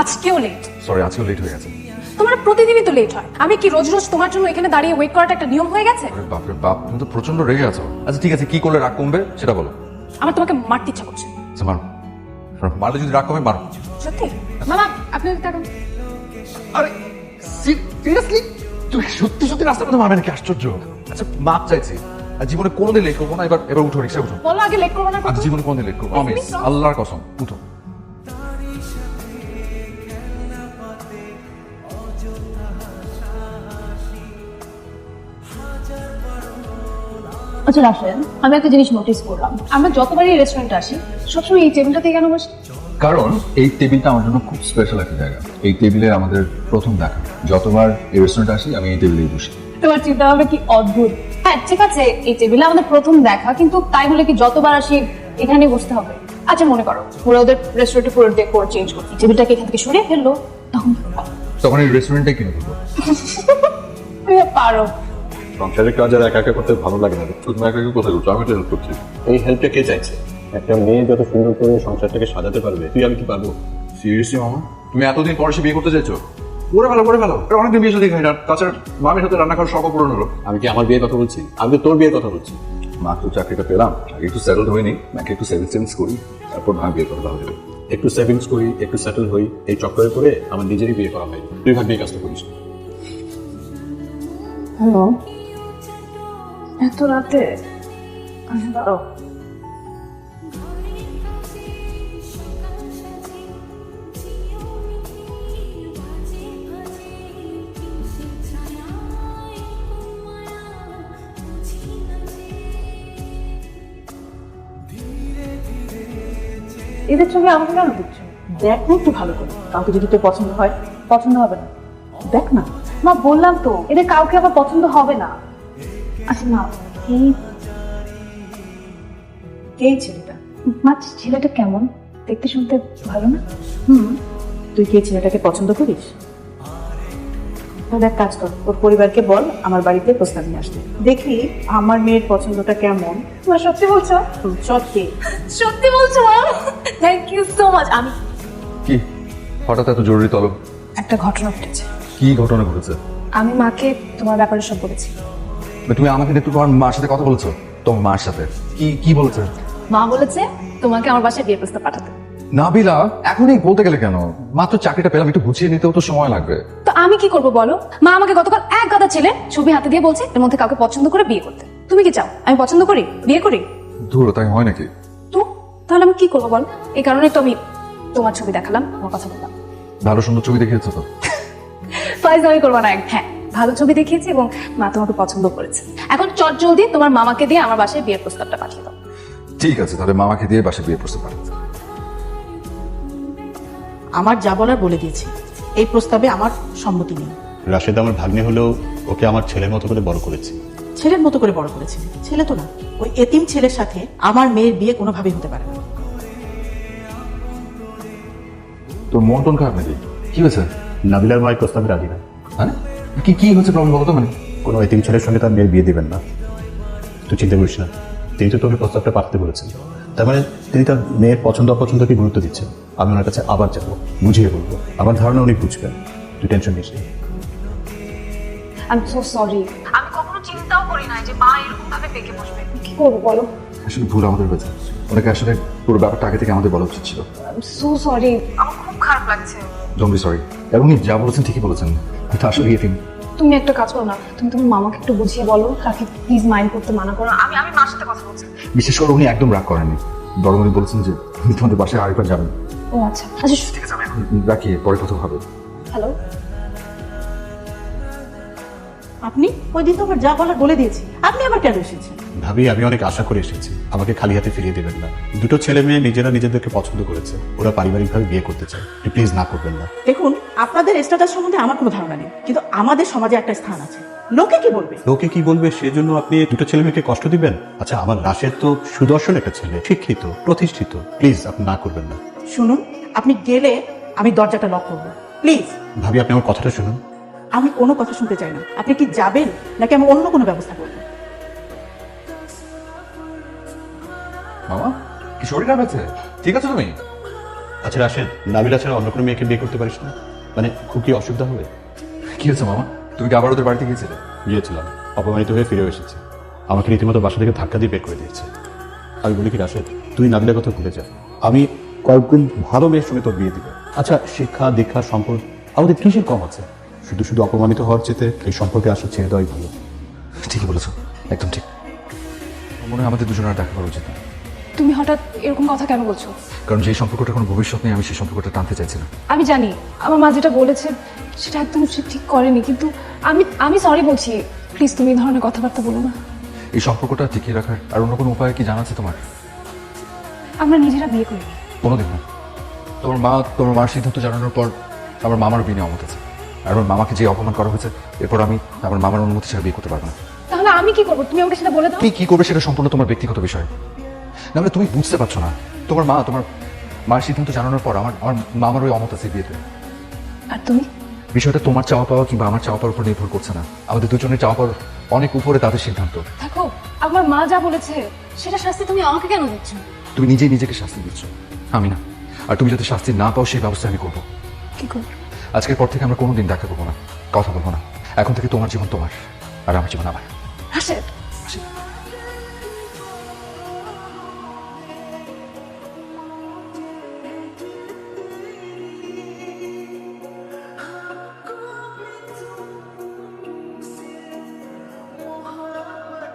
আজকেও late sorry আজকেও late হয়ে গেছে। তোমার প্রতিদিনই তো লেট হয়। আমি কি রোজ রোজ তোমার জন্য এখানে দাঁড়িয়ে ওয়েট করাটা একটা নিয়ম হয়ে গেছে? আরে বাপরে বাপ তুমি তো প্রচণ্ড রেগে আছো। আচ্ছা ঠিক আছে কি করলে রাগ কমবে সেটা বলো। আমার তোমাকে মারতে ইচ্ছা করছে। আচ্ছা মারো। মারো। মারলে যদি রাগ কমে মারো। সত্যি? মামা আপনি তাকান। আরে সিরিয়াসলি তুমি সত্যি সত্যি রাস্তার মধ্যে মারবে নাকি? আশ্চর্য। আচ্ছা মাপ চাইছি। আর জীবনে কোনোদিন লেট করব না। এবার এবার উঠো রিক্সা উঠো। বলো আগে লেট করব না আজ জীবনে কোনোদিন লেট করব আমি আল্লাহর কসম উঠো। আচ্ছা রাফেল আমি একটা জিনিস নোটিস করলাম। আমরা যতবারই রেস্টুরেন্টে আসি সবসময় এই টেবিলটাতে কেন বসি? কারণ এই টেবিলটা আমার জন্য খুব স্পেশাল একটা জায়গা। এই টেবিলের আমাদের প্রথম দেখা। যতবার এই রেস্টুরেন্টে আসি আমি এই টেবিলেই বসি। তোমার চিন্তা ভাবনা কি অদ্ভুত। হ্যাঁ ঠিক আছে এই টেবিলে আমাদের প্রথম দেখা কিন্তু তাই বলে কি যতবার আসি এখানে বসতে হবে? আচ্ছা মনে করো ওরা ওদের রেস্টুরেন্টে পুরো ডেকোর চেঞ্জ করছে। টেবিলটাকে এখান থেকে সরিয়ে ফেলল তখন তখন এই রেস্টুরেন্টে কিনে দেবো। পারো। সংসারের কাজ আর একা একা করতে ভালো লাগে না। তুমি একা একা কোথায় করছ? আমি তো হেল্প করছি। এই হেল্পটা কে চাইছে? একটা মেয়ে যত সুন্দর করে সংসারটাকে সাজাতে পারবে তুই আমি কি পারব? সিরিয়াসলি মামা? তুমি এতদিন পরে সে বিয়ে করতে চাইছো? পরে ফেলো পরে ফেলো আরে অনেকদিন বিয়ে সাথে খাই না। তাছাড়া মামির সাথে রান্না করার শখ পূরণ হলো। আমি কি আমার বিয়ের কথা বলছি? আমি তো তোর বিয়ের কথা বলছি। মাত্র চাকরিটা পেলাম। আগে একটু সেটেল হয়ে নি নাকি একটু সেভিং সেভিংস করি। তারপর ভাই বিয়ে করতে হবে একটু সেভিংস করি একটু সেটেল হই এই চক্করে করে আমার নিজেরই বিয়ে করা হয় তুই ভাববি এই কাজটা করিস হ্যালো। এত রাতে? এদের আমাকে কেন দিচ্ছ দেখ না একটু ভালো করে। কাউকে যদি তোর পছন্দ হয়, পছন্দ হবে না। দেখ না। মা, বললাম তো, এদের কাউকে আবার পছন্দ হবে না। আচ্ছা না এই এই ছেলেটা মা ছেলেটা কেমন? দেখতে শুনতে ভালো না? হুম। তুই কি ছেলেটাকে পছন্দ করিস? তাহলে এক কাজ কর। ওর পরিবারকে বল আমার বাড়িতে প্রস্তাব নিয়ে আসতে দেখি আমার মেয়ের পছন্দটা কেমন। মা সত্যি বলছো? সত্যি। সত্যি বলছো মা? থ্যাংক ইউ সো মাচ আমি কি? হঠাৎ এত জরুরি তলব? একটা ঘটনা ঘটেছে। কি ঘটনা ঘটেছে? আমি মাকে তোমার ব্যাপারে সব বলেছি। তুমি আমাকে একটু তোমার মার সাথে কথা বলেছ? তোমার মার সাথে। কি কি বলেছে? মা বলেছে তোমাকে আমার বাসায় বিয়ে প্রস্তাব পাঠাতে। নাবিলা এখনই বলতে গেলে কেন? মাত্র চাকরিটা পেলাম একটু গুছিয়ে নিতেও তো সময় লাগবে। তো আমি কি করব বলো? মা আমাকে গতকাল এক গাদা ছেলে ছবি হাতে দিয়ে বলছে এর মধ্যে কাউকে পছন্দ করে বিয়ে করতে। তুমি কি চাও? আমি পছন্দ করি? বিয়ে করি? দূর তাই হয় নাকি? তো? তাহলে আমি কি করব বলো? এই কারণে তো আমি তোমার ছবি দেখালাম তোমার কথা বললাম। ভালো সুন্দর ছবি দেখিয়েছো তো। ফাইজ আমি করব না এক হ্যাঁ। ভালো ছবি দেখিয়েছি এবং মা তোমাকে পছন্দ করেছে। এখন চট জলদি তোমার মামাকে দিয়ে আমার বাসায় বিয়ের প্রস্তাবটা পাঠিয়ে দাও। ঠিক আছে তাহলে মামাকে দিয়ে বাসে বিয়ে প্রস্তাব পাঠাতে আমার যা বলার বলে দিয়েছি। এই প্রস্তাবে আমার সম্মতি নেই। রাশেদ আমার ভাগ্নে হলেও ওকে আমার ছেলের মতো করে বড় করেছি। ছেলের মতো করে বড় করেছি? ছেলে তো না। ওই এতিম ছেলের সাথে আমার মেয়ের বিয়ে কোনোভাবেই হতে পারে না। তোর মন টন খারাপ নাকি? কি হয়েছে? নাবিলার মায়ের প্রস্তাবে রাজি না। হ্যাঁ? কি কি হচ্ছে প্রবলেম বলো তো মানে? কোনো এতিম ছেলের সঙ্গে তার মেয়ের বিয়ে দিবেন না। তুই চিন্তা করিস না। তিনি তো তোকে প্রস্তাবটা পাঠাতে বলেছেন। তার মানে তিনি তার মেয়ের পছন্দ অপছন্দকে গুরুত্ব দিচ্ছেন। আমি ওনার কাছে আবার যাব বুঝিয়ে বলব। আমার ধারণা উনি বুঝবেন। তুই টেনশন নিস না। আমি সো সরি আমি কখনো চিন্তাও করি না যে মা এরকম ভাবে পেকে বসবে। কি করব বলো? আসলে ভুল আমাদের হয়েছে। ওনাকে আসলে পুরো ব্যাপারটা আগে থেকে আমাদের বলা উচিত ছিল। সো সরি আমার খুব খারাপ লাগছে। সরি এবং উনি যা বলেছেন ঠিকই বলেছেন। এটা আসলে ইয়ে তুমি একটা কাজ করো না তুমি তোমার মামাকে একটু বুঝিয়ে বলো তাকে প্লিজ মাইন্ড করতে মানা করো আমি আমি মার সাথে কথা বলছি। বিশেষ করে উনি একদম রাগ করেননি। বরং উনি বলেছেন যে উনি তোমাদের বাসায় আরেকবার যাবেন। ও আচ্ছা আচ্ছা ঠিক আছে আমি এখন রাখি পরে কথা হবে। হ্যালো আপনি? ওই দিন তো আমার যা বলার বলে দিয়েছি। আপনি আবার কেন এসেছেন? ভাবি আমি অনেক আশা করে এসেছি। আমাকে খালি হাতে ফিরিয়ে দেবেন না। দুটো ছেলে মেয়ে নিজেরা নিজেদেরকে পছন্দ করেছে। ওরা পারিবারিকভাবে বিয়ে করতে চায়। প্লিজ না করবেন না। দেখুন আপনাদের স্ট্যাটাস সম্বন্ধে আমার কোনো ধারণা নেই কিন্তু আমাদের সমাজে একটা স্থান আছে। লোকে কি বলবে? লোকে কি বলবে? সেজন্য আপনি দুটো ছেলে মেয়েকে কষ্ট দিবেন? আচ্ছা আমার রাশের তো সুদর্শন একটা ছেলে শিক্ষিত প্রতিষ্ঠিত। প্লিজ আপনি না করবেন না। শুনুন আপনি গেলে আমি দরজাটা লক করব। প্লিজ। ভাবি আপনি আমার কথাটা শুনুন। আমি কোনো কথা শুনতে চাই না। আপনি কি যাবেন নাকি আমি অন্য কোনো ব্যবস্থা করব? মামা কি শরীর খারাপ আছে? ঠিক আছে তুমি? আচ্ছা রাশেদ নাবিলা ছাড়া অন্য কোনো মেয়েকে বিয়ে করতে পারিস না? মানে খুব কি অসুবিধা হবে? কি হয়েছে মামা? তুমি কি আবার ওদের বাড়িতে গিয়েছিলে? গিয়েছিলাম। অপমানিত হয়ে ফিরে এসেছি। আমাকে রীতিমতো বাসা থেকে ধাক্কা দিয়ে বের করে দিয়েছে। আমি বলি কি রাশেদ তুই নাবিলার কথা ভুলে যা। আমি কয়েকদিন ভালো মেয়ের সঙ্গে তোর বিয়ে দিব। আচ্ছা শিক্ষা দীক্ষা সম্পর্ক আমাদের কিসের কম আছে? শুধু শুধু অপমানিত হওয়ার চেতে এই সম্পর্কে আসা ছেড়ে দেওয়াই ভালো। ঠিকই বলেছ একদম ঠিক। মনে হয় আমাদের দুজনের দেখা করা উচিত না। তুমি হঠাৎ এরকম কথা কেন বলছো? কারণ যে সম্পর্কটা কোনো ভবিষ্যৎ নেই আমি সেই সম্পর্কটা টানতে চাইছি না। আমি জানি আমার মা যেটা বলেছে সেটা একদম সে ঠিক করেনি কিন্তু আমি আমি সরি বলছি। প্লিজ তুমি এই ধরনের কথাবার্তা বলো না। এই সম্পর্কটা টিকিয়ে রাখার আর অন্য কোনো উপায় কি জানা আছে তোমার? আমরা নিজেরা বিয়ে করি। কোনোদিন না। তোমার মা তোমার মার সিদ্ধান্ত জানানোর পর আমার মামার বিনে অমত আছে আর আমার মামাকে যে অপমান করা হয়েছে এরপর আমি আমার মামার অনুমতি ছাড়া বিয়ে করতে পারব না। তাহলে আমি কি করব? তুমি আমাকে সেটা বলে দাও। তুমি কি করবে সেটা সম্পূর্ণ তোমার ব্যক্তিগত বিষয়। না মানে তুমি বুঝতে পারছ না। তোমার মা তোমার মার সিদ্ধান্ত জানানোর পর আমার আমার মামার ওই অমত আছে বিয়েতে। আর তুমি? বিষয়টা তোমার চাওয়া পাওয়া কিংবা আমার চাওয়া পাওয়ার উপর নির্ভর করছে না। আমাদের দুজনের চাওয়া পাওয়ার অনেক উপরে তাদের সিদ্ধান্ত। দেখো আমার মা যা বলেছে সেটা শাস্তি তুমি আমাকে কেন দিচ্ছ? তুমি নিজেই নিজেকে শাস্তি দিচ্ছ। আমি না। আর তুমি যাতে শাস্তি না পাও সেই ব্যবস্থা আমি করব। কি করব? আজকের পর থেকে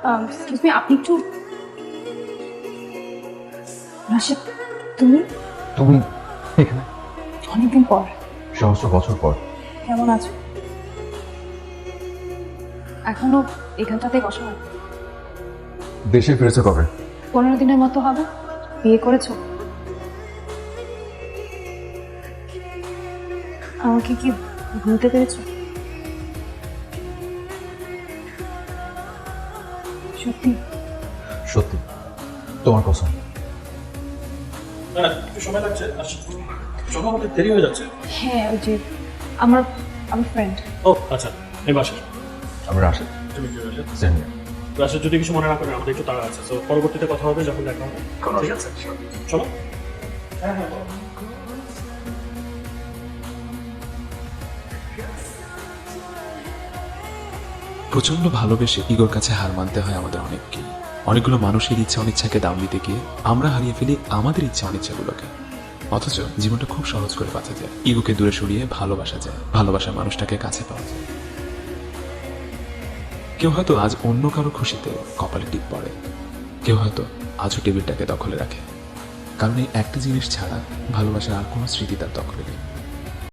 এক্সকিউজ মি আপনি একটু রাশেদ তুমি? তুমি এখানে? অনেকদিন পর। সহস্র বছর পর। কেমন আছো? এখনও এখানটাতে বসা হয় দেশে ফিরেছে কবে? পনেরো দিনের মতো হবে। বিয়ে করেছ? আমাকে কি ভুলতে পেরেছ? সত্যি? সত্যি। তোমার একটু সময় লাগছে চলো আমাদের দেরি হয়ে যাচ্ছে। হ্যাঁ ওই যে আমার আমার ফ্রেন্ড ও আচ্ছা এই বাসে। আমরা আসি তুমি কি বাসে যদি কিছু মনে না করেন আমাদের একটু তাড়া আছে। তো পরবর্তীতে কথা হবে যখন দেখা হবে। ঠিক আছে? চলো। হ্যাঁ হ্যাঁ বলো। প্রচণ্ড ভালোবেসে ইগোর কাছে হার মানতে হয় আমাদের অনেককে। অনেকগুলো মানুষের ইচ্ছা অনিচ্ছাকে দাম দিতে গিয়ে আমরা হারিয়ে ফেলি আমাদের ইচ্ছা অনিচ্ছাগুলোকে। অথচ জীবনটা খুব সহজ করে বাঁচা যায়। ইগোকে দূরে সরিয়ে ভালোবাসা যায়। ভালোবাসা মানুষটাকে কাছে পাওয়া যায়। কেউ হয়তো আজ অন্য কারও খুশিতে কপালে টিপ পড়ে। কেউ হয়তো আজও টেবিলটাকে দখলে রাখে। কারণ এই একটা জিনিস ছাড়া ভালোবাসার আর কোনো স্মৃতি তার দখলে নেই।